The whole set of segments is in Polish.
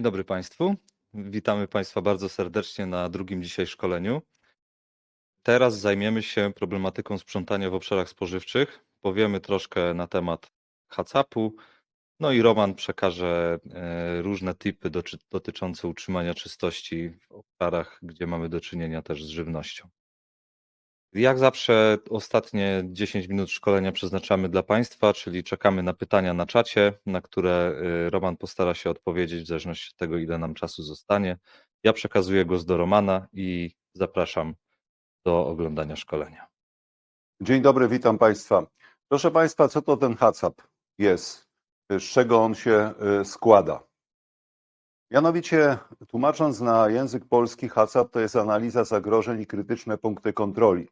Dzień dobry Państwu. Witamy Państwa bardzo serdecznie na drugim dzisiaj szkoleniu. Teraz zajmiemy się problematyką sprzątania w obszarach spożywczych. Powiemy troszkę na temat HACCP-u, no i Roman przekaże e, różne doczy- dotyczące utrzymania czystości w obszarach, gdzie mamy do czynienia też z żywnością. Jak zawsze ostatnie 10 minut szkolenia przeznaczamy dla Państwa, czyli czekamy na pytania na czacie, na które y, Roman postara się odpowiedzieć w zależności od tego, ile nam czasu zostanie. Ja przekazuję głos do Romana i zapraszam do oglądania szkolenia. Dzień dobry, witam Państwa. Proszę Państwa, co to ten HACCP jest? Z czego on się y, składa? Mianowicie, tłumacząc na język polski, HACCP to jest analiza zagrożeń i krytyczne punkty kontroli.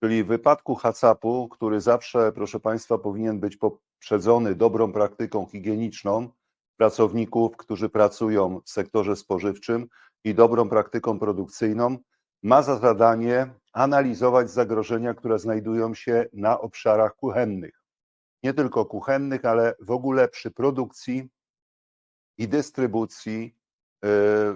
Czyli w wypadku HACCP-u, który zawsze, proszę Państwa, powinien być poprzedzony dobrą praktyką higieniczną pracowników, którzy pracują w sektorze spożywczym i dobrą praktyką produkcyjną, ma za zadanie analizować zagrożenia, które znajdują się na obszarach kuchennych. Nie tylko kuchennych, ale w ogóle przy produkcji i dystrybucji y,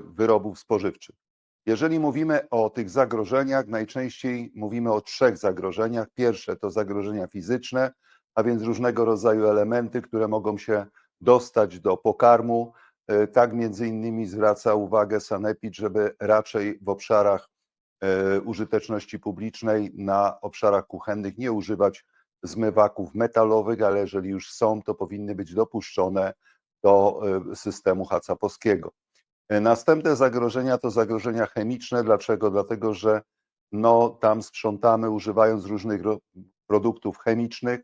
wyrobów spożywczych. Jeżeli mówimy o tych zagrożeniach, najczęściej mówimy o trzech zagrożeniach. Pierwsze to zagrożenia fizyczne, a więc różnego rodzaju elementy, które mogą się dostać do pokarmu. Y, Tak między innymi zwraca uwagę Sanepid, żeby raczej w obszarach y, użyteczności publicznej, na obszarach kuchennych nie używać zmywaków metalowych, ale jeżeli już są, to powinny być dopuszczone do y, systemu hacapowskiego. Y, Następne zagrożenia to zagrożenia chemiczne. Dlaczego? Dlatego, że no, tam sprzątamy używając różnych ro- produktów chemicznych,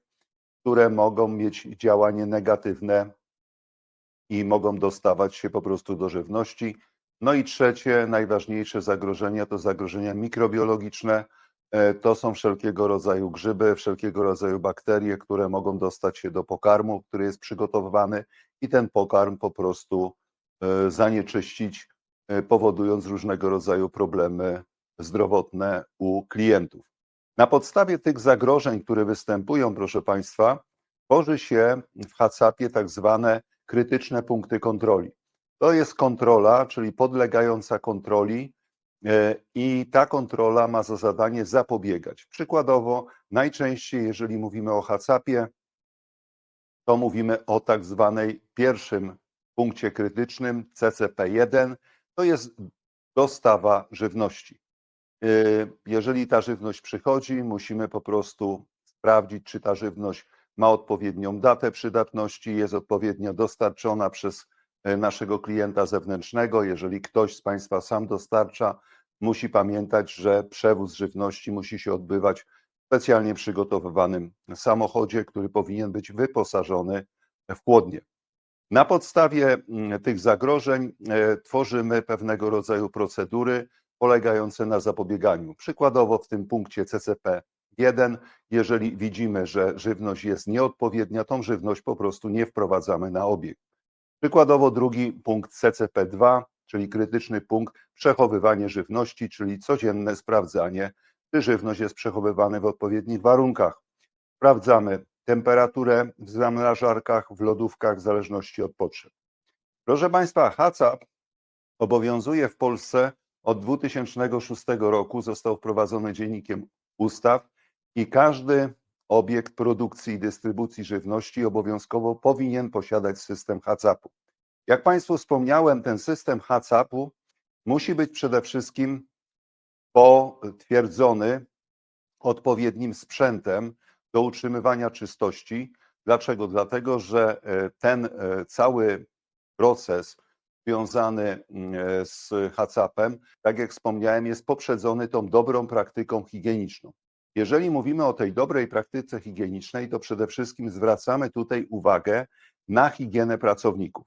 które mogą mieć działanie negatywne i mogą dostawać się po prostu do żywności. No i trzecie, najważniejsze zagrożenia to zagrożenia mikrobiologiczne. E, To są wszelkiego rodzaju grzyby, wszelkiego rodzaju bakterie, które mogą dostać się do pokarmu, który jest przygotowywany i ten pokarm po prostu e, zanieczyścić, e, powodując różnego rodzaju problemy zdrowotne u klientów. Na podstawie tych zagrożeń, które występują, proszę Państwa, tworzy się w HACCP-ie tak zwane krytyczne punkty kontroli. To jest kontrola, czyli podlegająca kontroli, e, i ta kontrola ma za zadanie zapobiegać. Przykładowo, najczęściej, jeżeli mówimy o HACCP-ie, to mówimy o tak zwanej pierwszym punkcie krytycznym CCP1, to jest dostawa żywności. Y, Jeżeli ta żywność przychodzi, musimy po prostu sprawdzić, czy ta żywność ma odpowiednią datę przydatności, jest odpowiednio dostarczona przez y, naszego klienta zewnętrznego. Jeżeli ktoś z Państwa sam dostarcza, musi pamiętać, że przewóz żywności musi się odbywać w specjalnie przygotowywanym samochodzie, który powinien być wyposażony w chłodnię. Na podstawie mm, tych zagrożeń e, tworzymy pewnego rodzaju procedury polegające na zapobieganiu. Przykładowo w tym punkcie CCP1, jeżeli widzimy, że żywność jest nieodpowiednia, tą żywność po prostu nie wprowadzamy na obieg. Przykładowo drugi punkt CCP2, czyli krytyczny punkt przechowywanie żywności, czyli codzienne sprawdzanie, czy żywność jest przechowywana w odpowiednich warunkach. Sprawdzamy temperaturę w zamrażarkach, w lodówkach, w zależności od potrzeb. Proszę Państwa, HACCP obowiązuje w Polsce od 2006 roku, został wprowadzony dziennikiem ustaw i każdy obiekt produkcji i dystrybucji żywności obowiązkowo powinien posiadać system HACCP-u. Jak Państwu wspomniałem, ten system HACCP-u musi być przede wszystkim potwierdzony odpowiednim sprzętem do utrzymywania czystości. Dlaczego? Dlatego, że e, ten e, cały proces związany mm, e, z HACCP-em, tak jak wspomniałem, jest poprzedzony tą dobrą praktyką higieniczną. Jeżeli mówimy o tej dobrej praktyce higienicznej, to przede wszystkim zwracamy tutaj uwagę na higienę pracowników.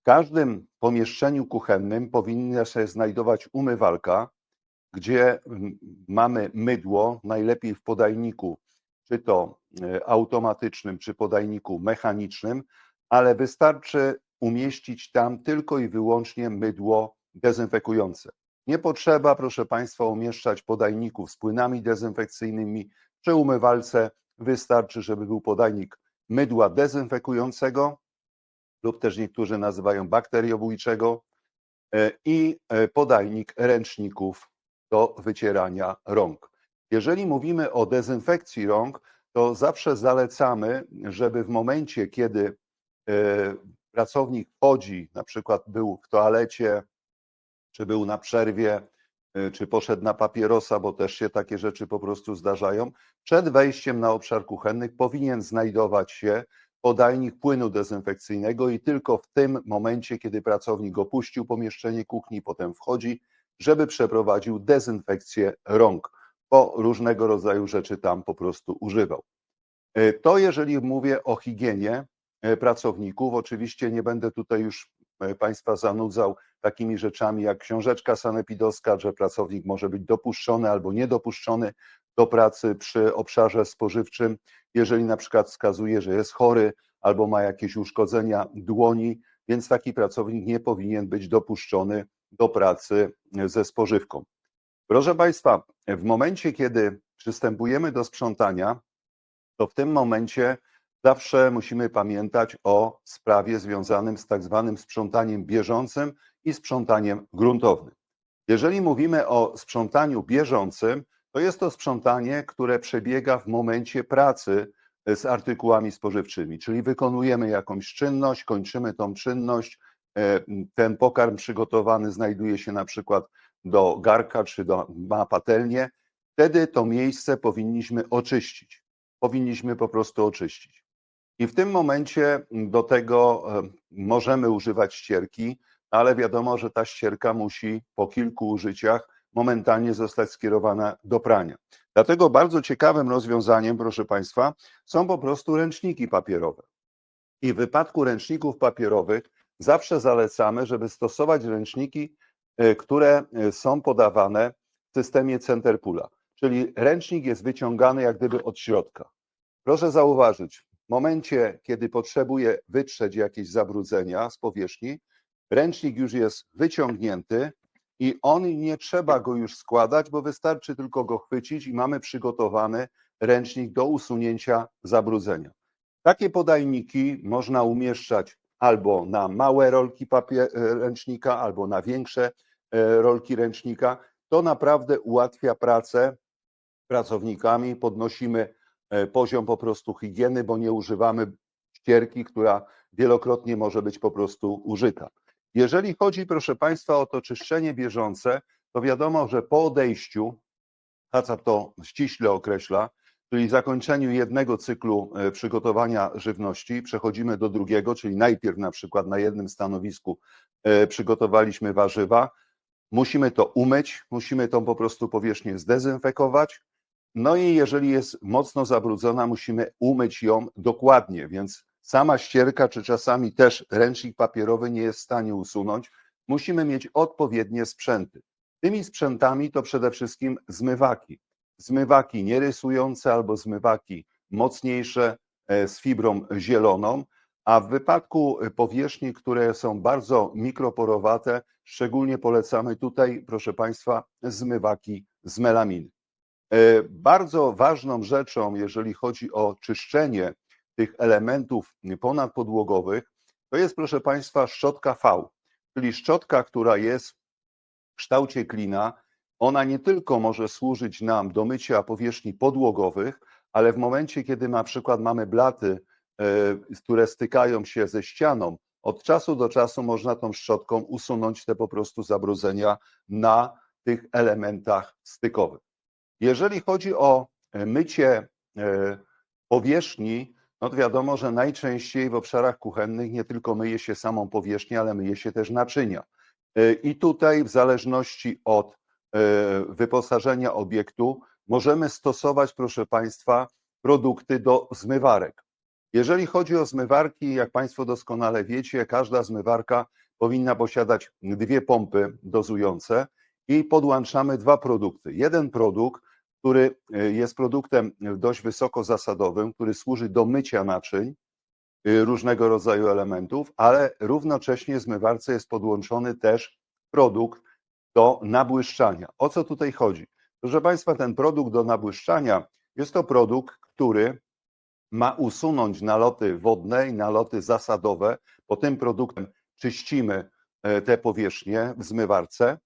W każdym pomieszczeniu kuchennym powinna się znajdować umywalka, gdzie mm, mamy mydło, najlepiej w podajniku, czy to e, automatycznym, czy podajniku mechanicznym, ale wystarczy umieścić tam tylko i wyłącznie mydło dezynfekujące. Nie potrzeba, proszę Państwa, umieszczać podajników z płynami dezynfekcyjnymi czy umywalce. Wystarczy, żeby był podajnik mydła dezynfekującego lub też niektórzy nazywają bakteriobójczego e, i e, podajnik ręczników do wycierania rąk. Jeżeli mówimy o dezynfekcji rąk, to zawsze zalecamy, żeby w momencie, kiedy e, pracownik wchodzi, na przykład był w toalecie, czy był na przerwie, y, czy poszedł na papierosa, bo też się takie rzeczy po prostu zdarzają. Przed wejściem na obszar kuchenny powinien znajdować się podajnik płynu dezynfekcyjnego i tylko w tym momencie, kiedy pracownik opuścił pomieszczenie kuchni, potem wchodzi, żeby przeprowadził dezynfekcję rąk, bo różnego rodzaju rzeczy tam po prostu używał. Y, To jeżeli mówię o higienie y, pracowników, oczywiście nie będę tutaj już y, Państwa zanudzał takimi rzeczami jak książeczka sanepidowska, że pracownik może być dopuszczony albo niedopuszczony do pracy przy obszarze spożywczym, jeżeli na przykład wskazuje, że jest chory albo ma jakieś uszkodzenia dłoni, więc taki pracownik nie powinien być dopuszczony do pracy ze spożywką. Proszę Państwa, w momencie, kiedy przystępujemy do sprzątania, to w tym momencie zawsze musimy pamiętać o sprawie związanym z tak zwanym sprzątaniem bieżącym i sprzątaniem gruntownym. Jeżeli mówimy o sprzątaniu bieżącym, to jest to sprzątanie, które przebiega w momencie pracy z artykułami spożywczymi, czyli wykonujemy jakąś czynność, kończymy tą czynność, e, ten pokarm przygotowany znajduje się na przykład do garka czy do, ma patelnię, wtedy to miejsce powinniśmy oczyścić. Powinniśmy po prostu oczyścić. I w tym momencie do tego e, możemy używać ścierki, ale wiadomo, że ta ścierka musi po kilku użyciach momentalnie zostać skierowana do prania. Dlatego bardzo ciekawym rozwiązaniem, proszę Państwa, są po prostu ręczniki papierowe. I w wypadku ręczników papierowych zawsze zalecamy, żeby stosować ręczniki, które e, są podawane w systemie Centerpula, czyli ręcznik jest wyciągany jak gdyby od środka. Proszę zauważyć, w momencie, kiedy potrzebuje wytrzeć jakieś zabrudzenia z powierzchni, ręcznik już jest wyciągnięty i on nie trzeba go już składać, bo wystarczy tylko go chwycić i mamy przygotowany ręcznik do usunięcia zabrudzenia. Takie podajniki można umieszczać albo na małe rolki papier, ręcznika, albo na większe e, rolki ręcznika. To naprawdę ułatwia pracę pracownikami, podnosimy e, poziom po prostu higieny, bo nie używamy ścierki, która wielokrotnie może być po prostu użyta. Jeżeli chodzi, proszę Państwa, o to czyszczenie bieżące, to wiadomo, że po odejściu, HACCP to ściśle określa, czyli zakończeniu jednego cyklu e, przygotowania żywności, przechodzimy do drugiego, czyli najpierw na przykład na jednym stanowisku e, przygotowaliśmy warzywa, musimy to umyć, musimy tą po prostu powierzchnię zdezynfekować, no i jeżeli jest mocno zabrudzona, musimy umyć ją dokładnie, więc sama ścierka, czy czasami też ręcznik papierowy nie jest w stanie usunąć. Musimy mieć odpowiednie sprzęty. Tymi sprzętami to przede wszystkim zmywaki. Zmywaki nierysujące albo zmywaki mocniejsze e, z fibrą zieloną, a w wypadku powierzchni, które są bardzo mikroporowate, szczególnie polecamy tutaj, proszę Państwa, zmywaki z melaminy. E, Bardzo ważną rzeczą, jeżeli chodzi o czyszczenie tych elementów ponadpodłogowych, to jest, proszę Państwa, szczotka V, czyli szczotka, która jest w kształcie klina. Ona nie tylko może służyć nam do mycia powierzchni podłogowych, ale w momencie, kiedy na przykład mamy blaty, e, które stykają się ze ścianą, od czasu do czasu można tą szczotką usunąć te po prostu zabrudzenia na tych elementach stykowych. Jeżeli chodzi o e, mycie e, powierzchni, no to wiadomo, że najczęściej w obszarach kuchennych nie tylko myje się samą powierzchnię, ale myje się też naczynia. I tutaj, w zależności od wyposażenia obiektu, możemy stosować, proszę Państwa, produkty do zmywarek. Jeżeli chodzi o zmywarki, jak Państwo doskonale wiecie, każda zmywarka powinna posiadać dwie pompy dozujące i podłączamy dwa produkty. Jeden produkt, który e, jest produktem dość wysoko zasadowym, który służy do mycia naczyń, y, różnego rodzaju elementów, ale równocześnie zmywarce jest podłączony też produkt do nabłyszczania. O co tutaj chodzi? Proszę Państwa, ten produkt do nabłyszczania jest to produkt, który ma usunąć naloty wodne i naloty zasadowe, bo tym produktem czyścimy e, te powierzchnie w zmywarce,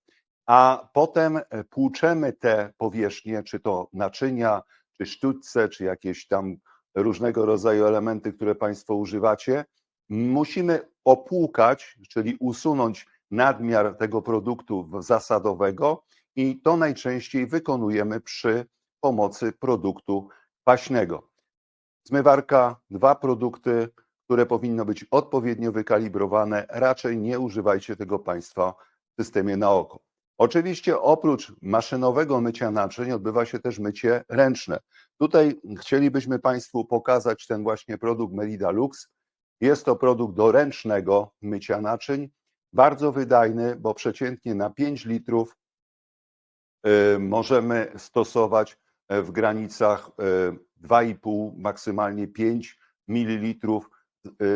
a potem e, płuczemy te powierzchnie, czy to naczynia, czy sztućce, czy jakieś tam różnego rodzaju elementy, które Państwo używacie. Musimy opłukać, czyli usunąć nadmiar tego produktu zasadowego i to najczęściej wykonujemy przy pomocy produktu kwaśnego. Zmywarka, dwa produkty, które powinno być odpowiednio wykalibrowane. Raczej nie używajcie tego Państwa w systemie na oko. Oczywiście oprócz maszynowego mycia naczyń odbywa się też mycie ręczne. Tutaj chcielibyśmy Państwu pokazać ten właśnie produkt Merida Lux. Jest to produkt do ręcznego mycia naczyń, bardzo wydajny, bo przeciętnie na 5 litrów y, możemy stosować y, w granicach y, 2,5, maksymalnie 5 ml,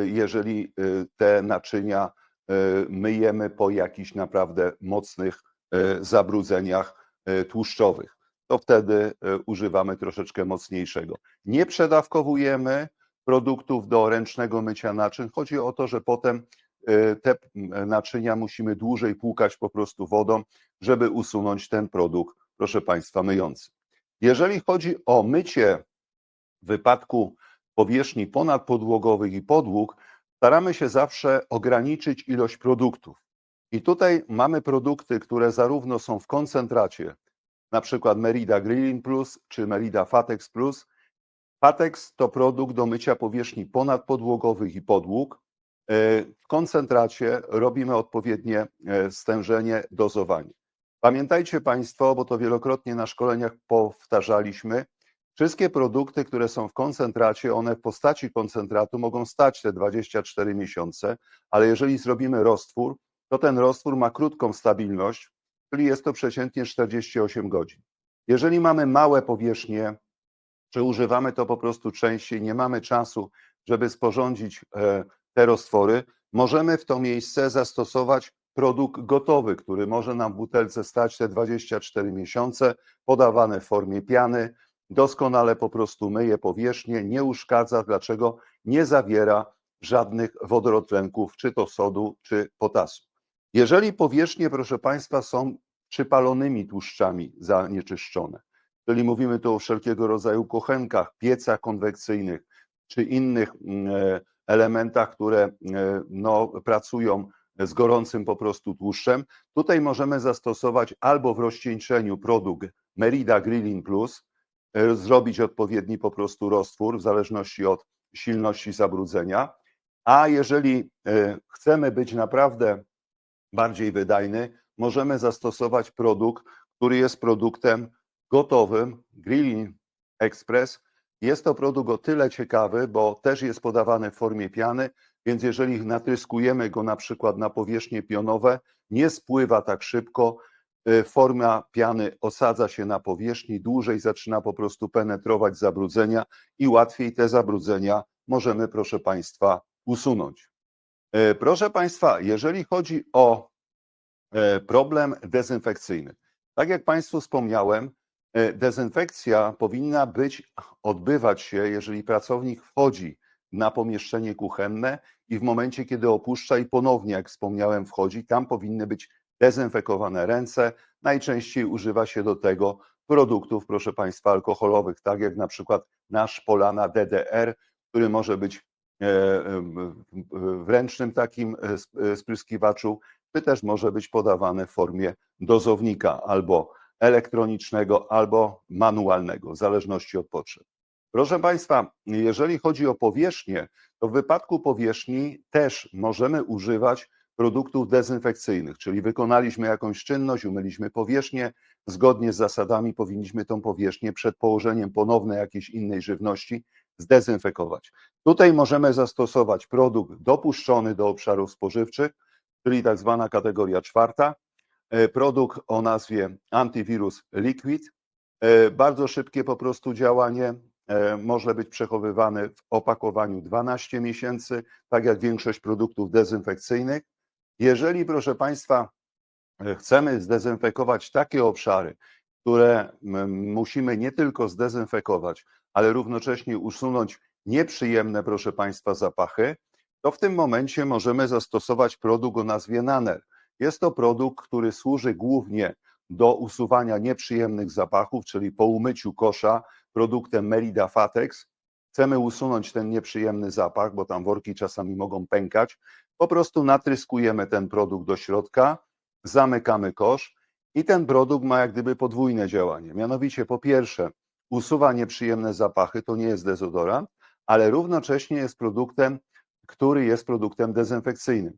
jeżeli y, te naczynia y, myjemy po jakichś naprawdę mocnych y, zabrudzeniach y, tłuszczowych. To wtedy y, używamy troszeczkę mocniejszego. Nie przedawkowujemy produktów do ręcznego mycia naczyń. Chodzi o to, że potem y, te m, naczynia musimy dłużej płukać po prostu wodą, żeby usunąć ten produkt, proszę Państwa, myjący. Jeżeli chodzi o mycie w wypadku powierzchni ponadpodłogowych i podłóg, staramy się zawsze ograniczyć ilość produktów. I tutaj mamy produkty, które zarówno są w koncentracie, na przykład Merida Grilling Plus czy Merida Fatex Plus. Fatex to produkt do mycia powierzchni ponadpodłogowych i podłóg. E, W koncentracie robimy odpowiednie e, stężenie, dozowanie. Pamiętajcie Państwo, bo to wielokrotnie na szkoleniach powtarzaliśmy, wszystkie produkty, które są w koncentracie, one w postaci koncentratu mogą stać te 24 miesiące, ale jeżeli zrobimy roztwór, to ten roztwór ma krótką stabilność, czyli jest to przeciętnie 48 godzin. Jeżeli mamy małe powierzchnie, czy używamy to po prostu częściej, nie mamy czasu, żeby sporządzić e, te roztwory, możemy w to miejsce zastosować produkt gotowy, który może nam w butelce stać te 24 miesiące, podawany w formie piany, doskonale po prostu myje powierzchnię, nie uszkadza, dlaczego nie zawiera żadnych wodorotlenków, czy to sodu, czy potasu. Jeżeli powierzchnie, proszę Państwa, są przypalonymi tłuszczami zanieczyszczone, czyli mówimy tu o wszelkiego rodzaju kuchenkach, piecach konwekcyjnych, czy innych mm, e, elementach, które e, no, pracują z gorącym po prostu tłuszczem, tutaj możemy zastosować albo w rozcieńczeniu produkt Merida Grilling Plus, e, zrobić odpowiedni po prostu roztwór w zależności od silności zabrudzenia, a jeżeli e, chcemy być naprawdę bardziej wydajny, możemy zastosować produkt, który jest produktem gotowym, Grilling Express. Jest to produkt o tyle ciekawy, bo też jest podawany w formie piany, więc jeżeli natryskujemy go na przykład na powierzchnie pionowe, nie spływa tak szybko, y, forma piany osadza się na powierzchni, dłużej zaczyna po prostu penetrować zabrudzenia i łatwiej te zabrudzenia możemy, proszę Państwa, usunąć. E, Proszę Państwa, jeżeli chodzi o e, problem dezynfekcyjny, tak jak Państwu wspomniałem, dezynfekcja powinna być, odbywać się, jeżeli pracownik wchodzi na pomieszczenie kuchenne i w momencie, kiedy opuszcza i ponownie, jak wspomniałem, wchodzi, tam powinny być dezynfekowane ręce. Najczęściej używa się do tego produktów, proszę Państwa, alkoholowych, tak jak na przykład nasz Polana DDR, który może być e, em, w ręcznym takim e, sp- e, spryskiwaczu, czy też może być podawane w formie dozownika albo elektronicznego, albo manualnego, w zależności od potrzeb. Proszę Państwa, jeżeli chodzi o powierzchnię, to w wypadku powierzchni też możemy używać produktów dezynfekcyjnych, czyli wykonaliśmy jakąś czynność, umyliśmy powierzchnię, zgodnie z zasadami powinniśmy tą powierzchnię przed położeniem ponownej jakiejś innej żywności zdezynfekować. Tutaj możemy zastosować produkt dopuszczony do obszarów spożywczych, czyli tak zwana kategoria czwarta, produkt o nazwie Antivirus Liquid, E, Bardzo szybkie po prostu działanie, e, może być przechowywany w opakowaniu 12 miesięcy, tak jak większość produktów dezynfekcyjnych. Jeżeli, proszę Państwa, e, chcemy zdezynfekować takie obszary, które musimy nie tylko zdezynfekować, ale równocześnie usunąć nieprzyjemne, proszę Państwa, zapachy, to w tym momencie możemy zastosować produkt o nazwie Naner. Jest to produkt, który służy głównie do usuwania nieprzyjemnych zapachów, czyli po umyciu kosza produktem Merida Fatex. Chcemy usunąć ten nieprzyjemny zapach, bo tam worki czasami mogą pękać. Po prostu natryskujemy ten produkt do środka, zamykamy kosz i ten produkt ma jak gdyby podwójne działanie. Mianowicie, po pierwsze, usuwa nieprzyjemne zapachy, to nie jest dezodorant, ale równocześnie jest produktem, który jest produktem dezynfekcyjnym.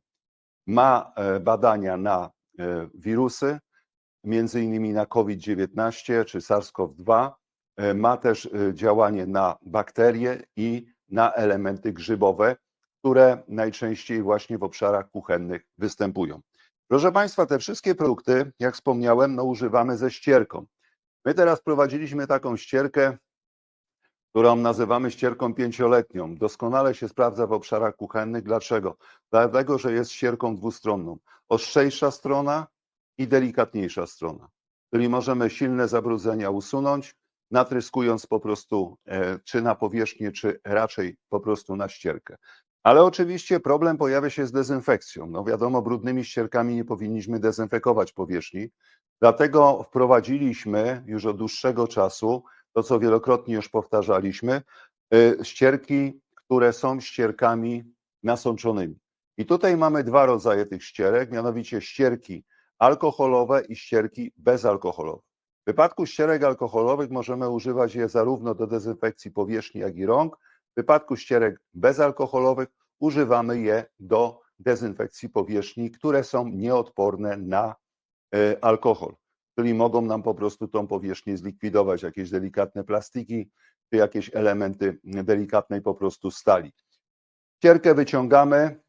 Ma e, badania na e, wirusy, między innymi na COVID-19 czy SARS-CoV-2. E, Ma też działanie na bakterie i na elementy grzybowe, które najczęściej właśnie w obszarach kuchennych występują. Proszę Państwa, te wszystkie produkty, jak wspomniałem, no używamy ze ścierką. My teraz prowadziliśmy taką ścierkę, którą nazywamy ścierką pięcioletnią. Doskonale się sprawdza w obszarach kuchennych. Dlaczego? Dlatego, że jest ścierką dwustronną. Ostrzejsza strona i delikatniejsza strona. Czyli możemy silne zabrudzenia usunąć, natryskując po prostu e, czy na powierzchnię, czy raczej po prostu na ścierkę. Ale oczywiście problem pojawia się z dezynfekcją. No wiadomo, brudnymi ścierkami nie powinniśmy dezynfekować powierzchni, dlatego wprowadziliśmy już od dłuższego czasu to, co wielokrotnie już powtarzaliśmy, y, ścierki, które są ścierkami nasączonymi. I tutaj mamy dwa rodzaje tych ścierek, mianowicie ścierki alkoholowe i ścierki bezalkoholowe. W wypadku ścierek alkoholowych możemy używać je zarówno do dezynfekcji powierzchni, jak i rąk. W wypadku ścierek bezalkoholowych używamy je do dezynfekcji powierzchni, które są nieodporne na y, alkohol czyli mogą nam po prostu tą powierzchnię zlikwidować, jakieś delikatne plastiki, czy jakieś elementy delikatnej po prostu stali. Ścierkę wyciągamy,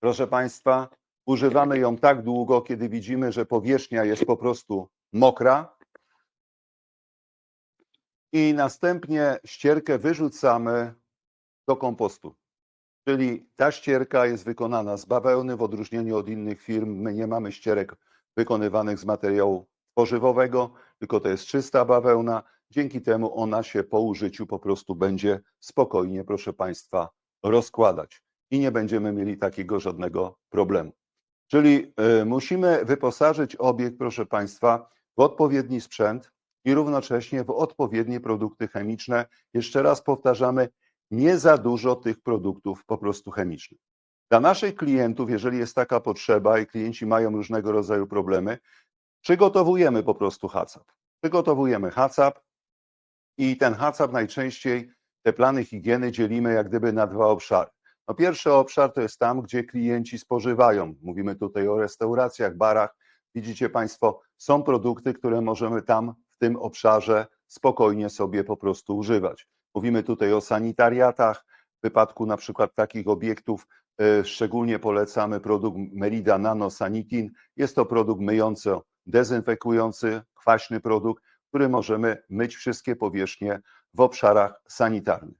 proszę Państwa, używamy ją tak długo, kiedy widzimy, że powierzchnia jest po prostu mokra i następnie ścierkę wyrzucamy do kompostu. Czyli ta ścierka jest wykonana z bawełny, w odróżnieniu od innych firm. My nie mamy ścierek wykonywanych z materiału tworzywowego, tylko to jest czysta bawełna. Dzięki temu ona się po użyciu po prostu będzie spokojnie, proszę Państwa, rozkładać i nie będziemy mieli takiego żadnego problemu. Czyli y, musimy wyposażyć obiekt, proszę Państwa, w odpowiedni sprzęt i równocześnie w odpowiednie produkty chemiczne. Jeszcze raz powtarzamy, nie za dużo tych produktów po prostu chemicznych. Dla naszych klientów, jeżeli jest taka potrzeba i klienci mają różnego rodzaju problemy, przygotowujemy po prostu HACCP. Przygotowujemy HACCP i ten HACCP najczęściej te plany higieny dzielimy jak gdyby na dwa obszary. No pierwszy obszar to jest tam, gdzie klienci spożywają. Mówimy tutaj o restauracjach, barach. Widzicie Państwo, są produkty, które możemy tam w tym obszarze spokojnie sobie po prostu używać. Mówimy tutaj o sanitariatach. W wypadku na przykład takich obiektów y, szczególnie polecamy produkt Merida Nano Sanitin. Jest to produkt myjący dezynfekujący, kwaśny produkt, który możemy myć wszystkie powierzchnie w obszarach sanitarnych.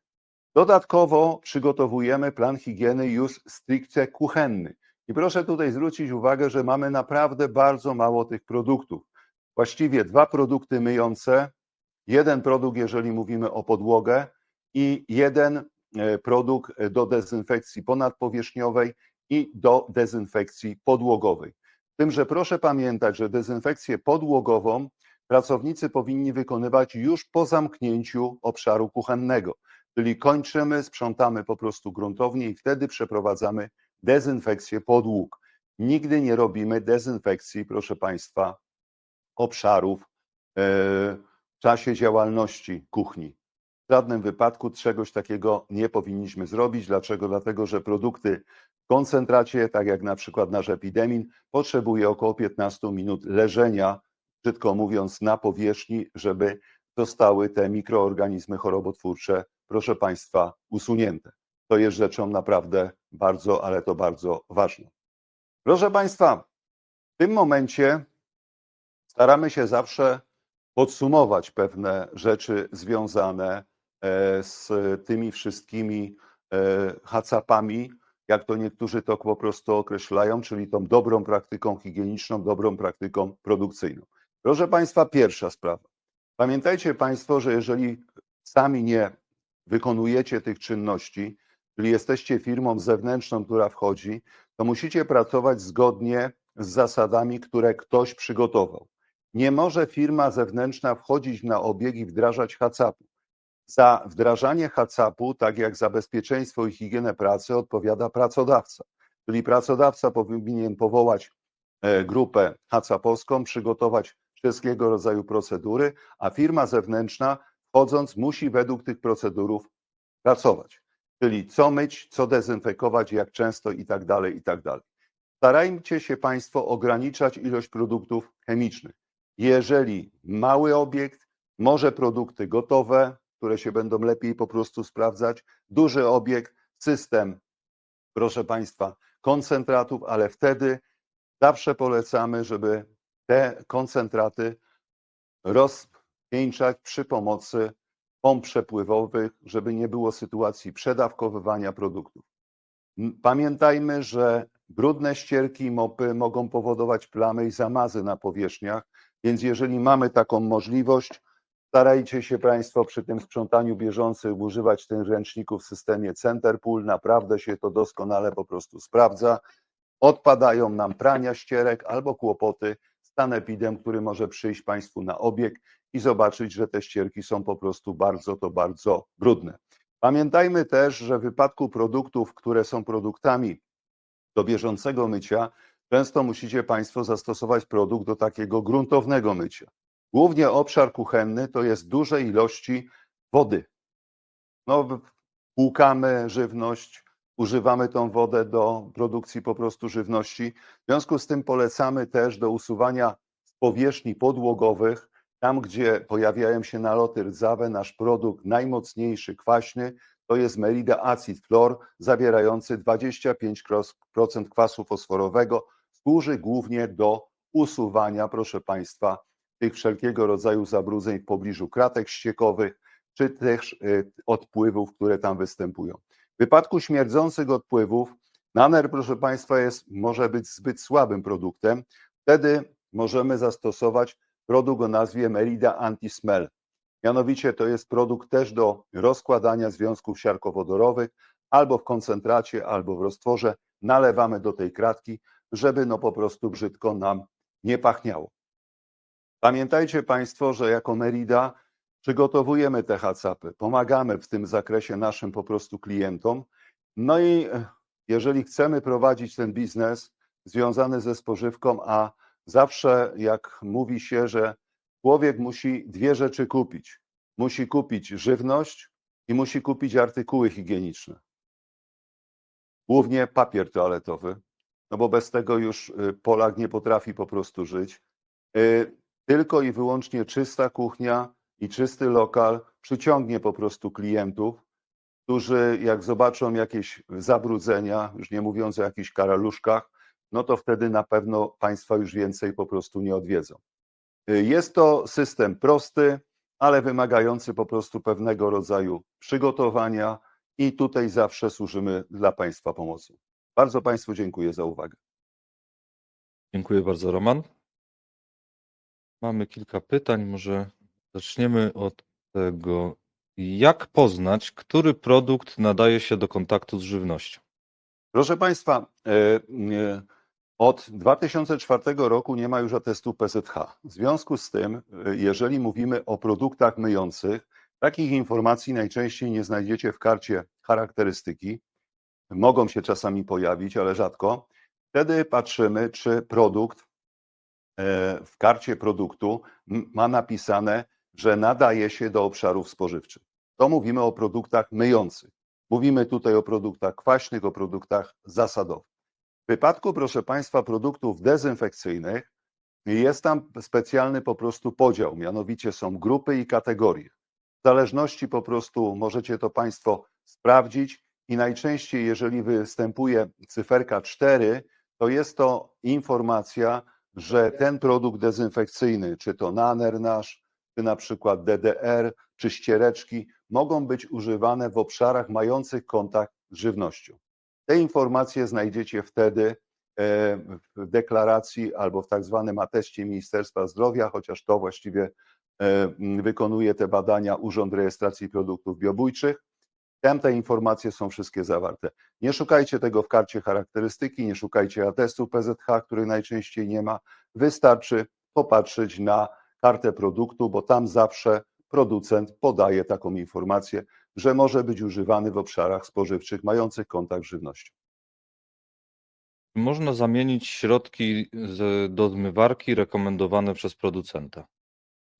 Dodatkowo przygotowujemy plan higieny już stricte kuchenny. I proszę tutaj zwrócić uwagę, że mamy naprawdę bardzo mało tych produktów. Właściwie dwa produkty myjące, jeden produkt, jeżeli mówimy o podłogę, i jeden e, produkt do dezynfekcji ponadpowierzchniowej i do dezynfekcji podłogowej. Tym, że proszę pamiętać, że dezynfekcję podłogową pracownicy powinni wykonywać już po zamknięciu obszaru kuchennego. Czyli kończymy, sprzątamy po prostu gruntownie i wtedy przeprowadzamy dezynfekcję podłóg. Nigdy nie robimy dezynfekcji, proszę Państwa, obszarów e, w czasie działalności kuchni. W żadnym wypadku czegoś takiego nie powinniśmy zrobić. Dlaczego? Dlatego, że produkty w koncentracie, tak jak na przykład nasz epidemin, potrzebuje około 15 minut leżenia, brzydko mówiąc, na powierzchni, żeby zostały te mikroorganizmy chorobotwórcze, proszę Państwa, usunięte. To jest rzeczą naprawdę bardzo, ale to bardzo ważną. Proszę Państwa, w tym momencie staramy się zawsze podsumować pewne rzeczy związane z tymi wszystkimi e, hacapami, jak to niektórzy to po prostu określają, czyli tą dobrą praktyką higieniczną, dobrą praktyką produkcyjną. Proszę Państwa, pierwsza sprawa. Pamiętajcie Państwo, że jeżeli sami nie wykonujecie tych czynności, czyli jesteście firmą zewnętrzną, która wchodzi, to musicie pracować zgodnie z zasadami, które ktoś przygotował. Nie może firma zewnętrzna wchodzić na obieg i wdrażać HACCP-u. Za wdrażanie HACCP-u, tak jak za bezpieczeństwo i higienę pracy, odpowiada pracodawca. Czyli pracodawca powinien powołać e, grupę HACCP-owską, przygotować wszystkiego rodzaju procedury, a firma zewnętrzna wchodząc musi według tych procedurów pracować. Czyli co myć, co dezynfekować, jak często i tak dalej, i tak dalej. Starajcie się Państwo ograniczać ilość produktów chemicznych. Jeżeli mały obiekt, może produkty gotowe, które się będą lepiej po prostu sprawdzać, duży obiekt, system, proszę Państwa, koncentratów, ale wtedy zawsze polecamy, żeby te koncentraty rozpieńczać przy pomocy pomp przepływowych, żeby nie było sytuacji przedawkowywania produktów. Pamiętajmy, że brudne ścierki i mopy mogą powodować plamy i zamazy na powierzchniach, więc jeżeli mamy taką możliwość, starajcie się Państwo przy tym sprzątaniu bieżącym używać tych ręczników w systemie Centerpool. Naprawdę się to doskonale po prostu sprawdza. Odpadają nam prania ścierek albo kłopoty z sanepidem, który może przyjść Państwu na obieg i zobaczyć, że te ścierki są po prostu bardzo, to bardzo brudne. Pamiętajmy też, że w wypadku produktów, które są produktami do bieżącego mycia, często musicie Państwo zastosować produkt do takiego gruntownego mycia. Głównie obszar kuchenny to jest duże ilości wody. No, płukamy żywność, używamy tą wodę do produkcji po prostu żywności. W związku z tym polecamy też do usuwania z powierzchni podłogowych, tam gdzie pojawiają się naloty rdzawe, nasz produkt najmocniejszy, kwaśny, to jest Merida Acid Flor, zawierający 25% kwasu fosforowego. Służy głównie do usuwania, proszę Państwa, tych wszelkiego rodzaju zabrudzeń w pobliżu kratek ściekowych, czy też y, odpływów, które tam występują. W wypadku śmierdzących odpływów, naner, proszę Państwa, jest, może być zbyt słabym produktem. Wtedy możemy zastosować produkt o nazwie Merida Anti-Smell. Mianowicie to jest produkt też do rozkładania związków siarkowodorowych, albo w koncentracie, albo w roztworze. Nalewamy do tej kratki, żeby no po prostu brzydko nam nie pachniało. Pamiętajcie Państwo, że jako Merida przygotowujemy te HACCP-y, pomagamy w tym zakresie naszym po prostu klientom. No i e, jeżeli chcemy prowadzić ten biznes związany ze spożywką, a zawsze jak mówi się, że człowiek musi dwie rzeczy kupić. Musi kupić żywność i musi kupić artykuły higieniczne. Głównie papier toaletowy, no bo bez tego już y, Polak nie potrafi po prostu żyć. Tylko i wyłącznie czysta kuchnia i czysty lokal przyciągnie po prostu klientów, którzy jak zobaczą jakieś zabrudzenia, już nie mówiąc o jakichś karaluszkach, no to wtedy na pewno Państwa już więcej po prostu nie odwiedzą. Y, Jest to system prosty, ale wymagający po prostu pewnego rodzaju przygotowania i tutaj zawsze służymy dla Państwa pomocą. Bardzo Państwu dziękuję za uwagę. Dziękuję bardzo, Roman. Mamy kilka pytań. Może zaczniemy od tego, jak poznać, który produkt nadaje się do kontaktu z żywnością. Proszę Państwa, e, e, od 2004 roku nie ma już atestu PZH. W związku z tym, e, jeżeli mówimy o produktach myjących, takich informacji najczęściej nie znajdziecie w karcie charakterystyki. Mogą się czasami pojawić, ale rzadko. Wtedy patrzymy, czy produkt w karcie produktu ma napisane, że nadaje się do obszarów spożywczych. To mówimy o produktach myjących. Mówimy tutaj o produktach kwaśnych, o produktach zasadowych. W wypadku, proszę Państwa, produktów dezynfekcyjnych jest tam specjalny po prostu podział, mianowicie są grupy i kategorie. W zależności po prostu możecie to Państwo sprawdzić i najczęściej, jeżeli występuje cyferka 4, to jest to informacja, że ten produkt dezynfekcyjny, czy to naner nasz, czy na przykład DDR, czy ściereczki, mogą być używane w obszarach mających kontakt z żywnością. Te informacje znajdziecie wtedy e, w deklaracji albo w tak zwanym ateście Ministerstwa Zdrowia, chociaż to właściwie e, wykonuje te badania Urząd Rejestracji Produktów Biobójczych. Tam te informacje są wszystkie zawarte. Nie szukajcie tego w karcie charakterystyki, nie szukajcie atestu PZH, który najczęściej nie ma. Wystarczy popatrzeć na kartę produktu, bo tam zawsze producent podaje taką informację, że może być używany w obszarach spożywczych mających kontakt z żywnością. Można zamienić środki z, do zmywarki rekomendowane przez producenta.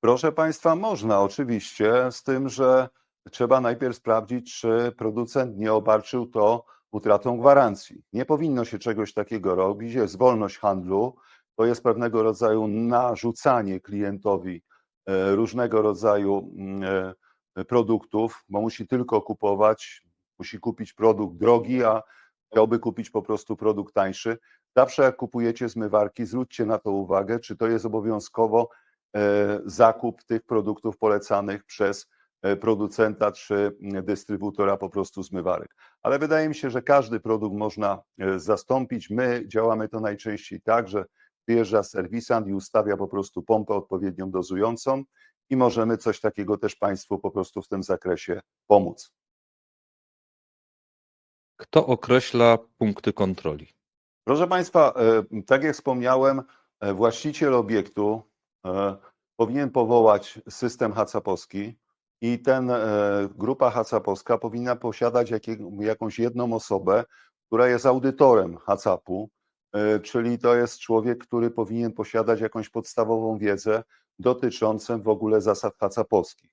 Proszę Państwa, można oczywiście, z tym, że trzeba najpierw sprawdzić, czy producent nie obarczył to utratą gwarancji. Nie powinno się czegoś takiego robić. Jest wolność handlu, to jest pewnego rodzaju narzucanie klientowi e, różnego rodzaju mm, e, produktów, bo musi tylko kupować, musi kupić produkt drogi, a chciałby kupić po prostu produkt tańszy. Zawsze jak kupujecie zmywarki, zwróćcie na to uwagę, czy to jest obowiązkowo e, zakup tych produktów polecanych przez producenta czy dystrybutora po prostu zmywarek. Ale wydaje mi się, że każdy produkt można e, zastąpić. My działamy to najczęściej tak, że przyjeżdża serwisant i ustawia po prostu pompę odpowiednią dozującą i możemy coś takiego też Państwu po prostu w tym zakresie pomóc. Kto określa punkty kontroli? Proszę Państwa, e, tak jak wspomniałem, e, właściciel obiektu e, powinien powołać system hacapowski i ten grupa hacapowska powinna posiadać jakąś jedną osobę, która jest audytorem hacapu, czyli to jest człowiek, który powinien posiadać jakąś podstawową wiedzę dotyczącą w ogóle zasad hacapowskich.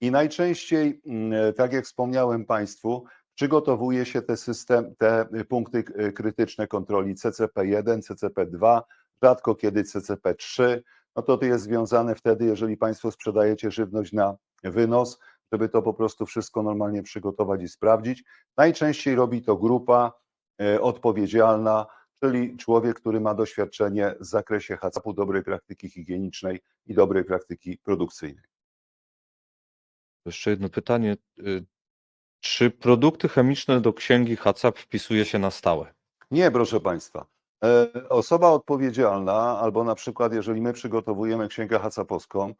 I najczęściej, mm, tak jak wspomniałem Państwu, przygotowuje się te, system, te punkty krytyczne kontroli CCP1, CCP2, rzadko kiedy CCP3. No to jest związane wtedy, jeżeli Państwo sprzedajecie żywność na wynos, żeby to po prostu wszystko normalnie przygotować i sprawdzić. Najczęściej robi to grupa e, odpowiedzialna, czyli człowiek, który ma doświadczenie w zakresie HACCP-u, dobrej praktyki higienicznej i dobrej praktyki produkcyjnej. Jeszcze jedno pytanie. Y, Czy produkty chemiczne do księgi HACCP wpisuje się na stałe? Nie, proszę Państwa. E, Osoba odpowiedzialna, albo na przykład, jeżeli my przygotowujemy księgę hacapowską,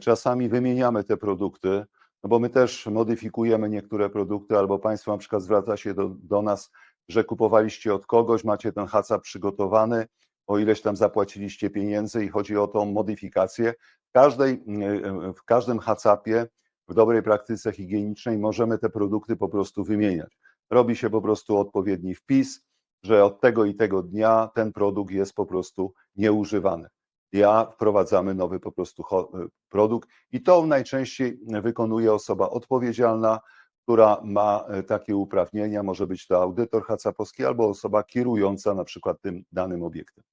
czasami wymieniamy te produkty, no bo my też modyfikujemy niektóre produkty, albo Państwo na przykład zwraca się do, do nas, że kupowaliście od kogoś, macie ten hacap przygotowany, o ileś tam zapłaciliście pieniędzy i chodzi o tą modyfikację. W, każdej, e, w każdym hacapie, w dobrej praktyce higienicznej możemy te produkty po prostu wymieniać. Robi się po prostu odpowiedni wpis, że od tego i tego dnia ten produkt jest po prostu nieużywany. Ja wprowadzamy nowy po prostu cho- produkt i to najczęściej wykonuje osoba odpowiedzialna, która ma e, takie uprawnienia, może być to audytor hacapowski albo osoba kierująca na przykład tym danym obiektem.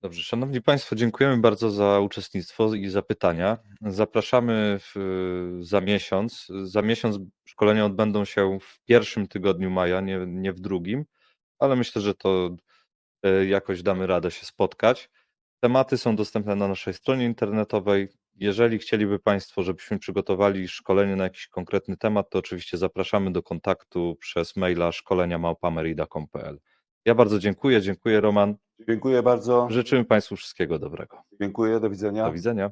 Dobrze, Szanowni Państwo, dziękujemy bardzo za uczestnictwo i za pytania. Zapraszamy w, za miesiąc. Za miesiąc szkolenia odbędą się w pierwszym tygodniu maja, nie, nie w drugim, ale myślę, że to e, jakoś damy radę się spotkać. Tematy są dostępne na naszej stronie internetowej. Jeżeli chcieliby Państwo, żebyśmy przygotowali szkolenie na jakiś konkretny temat, to oczywiście zapraszamy do kontaktu przez maila szkolenia.małpamerida.pl. Ja bardzo dziękuję, dziękuję Roman. Dziękuję bardzo. Życzymy Państwu wszystkiego dobrego. Dziękuję, do widzenia. Do widzenia.